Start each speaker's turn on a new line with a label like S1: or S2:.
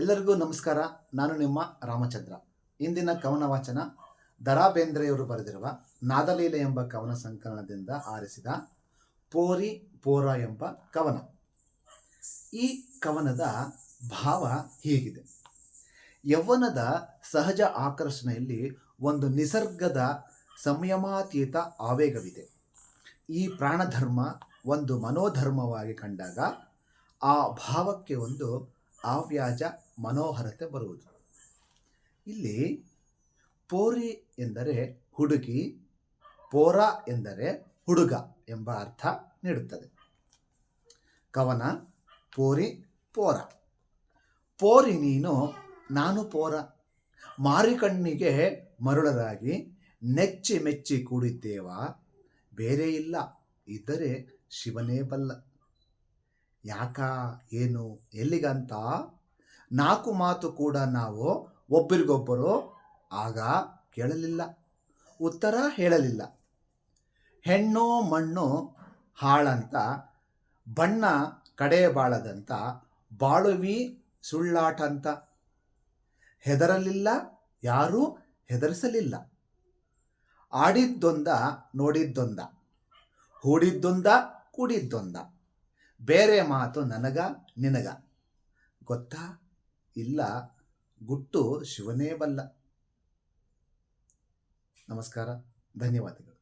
S1: ಎಲ್ಲರಿಗೂ ನಮಸ್ಕಾರ. ನಾನು ನಿಮ್ಮ ರಾಮಚಂದ್ರ. ಇಂದಿನ ಕವನ ವಾಚನ ದರಾ ಬೇಂದ್ರೆಯವರು ಬರೆದಿರುವ ನಾದಲೀಲೆ ಎಂಬ ಕವನ ಸಂಕಲನದಿಂದ ಆರಿಸಿದ ಪೋರಿ ಪೋರ ಎಂಬ ಕವನ. ಈ ಕವನದ ಭಾವ ಹೀಗಿದೆ. ಯೌವನದ ಸಹಜ ಆಕರ್ಷಣೆಯಲ್ಲಿ ಒಂದು ನಿಸರ್ಗದ ಸಂಯಮಾತೀತ ಆವೇಗವಿದೆ. ಈ ಪ್ರಾಣಧರ್ಮ ಒಂದು ಮನೋಧರ್ಮವಾಗಿ ಕಂಡಾಗ ಆ ಭಾವಕ್ಕೆ ಒಂದು ಅವ್ಯಾಜ ಮನೋಹರತೆ ಬರುವುದು. ಇಲ್ಲಿ ಪೋರಿ ಎಂದರೆ ಹುಡುಗಿ, ಪೋರ ಎಂದರೆ ಹುಡುಗ ಎಂಬ ಅರ್ಥ ನೀಡುತ್ತದೆ. ಕವನ, ಪೋರಿ, ಪೋರ. ಪೋರಿ ನೀನು, ನಾನು ಪೋರ. ಮಾರಿಕಣ್ಣಿಗೆ ಮರುಳರಾಗಿ ನೆಚ್ಚಿ ಮೆಚ್ಚಿ ಕೂಡಿದ್ದೇವ? ಬೇರೆ ಇಲ್ಲ, ಇದ್ದರೆ ಶಿವನೇ ಬಲ್ಲ. ಯಾಕ, ಏನು, ಎಲ್ಲಿಗಂತ ನಾಲ್ಕು ಮಾತು ಕೂಡ ನಾವು ಒಬ್ಬರಿಗೊಬ್ಬರು ಆಗ ಕೇಳಲಿಲ್ಲ, ಉತ್ತರ ಹೇಳಲಿಲ್ಲ. ಹೆಣ್ಣು, ಮಣ್ಣು, ಹಾಳಂತ, ಬಣ್ಣ ಕಡೆ ಬಾಳದಂತ, ಬಾಳುವಿ, ಸುಳ್ಳಾಟಂತ. ಹೆದರಲಿಲ್ಲ, ಯಾರೂ ಹೆದರಿಸಲಿಲ್ಲ. ಆಡಿದ್ದೊಂದ, ನೋಡಿದ್ದೊಂದ, ಹೂಡಿದ್ದೊಂದ, ಕೂಡಿದ್ದೊಂದ. ಬೇರೆ ಮಾತು ನನಗ ನಿನಗ. ಗೊತ್ತಾ? ಇಲ್ಲ ಗುಟ್ಟು ಶಿವನೇ ಬಲ್ಲ. ನಮಸ್ಕಾರ ಧನ್ಯವಾದಗಳು.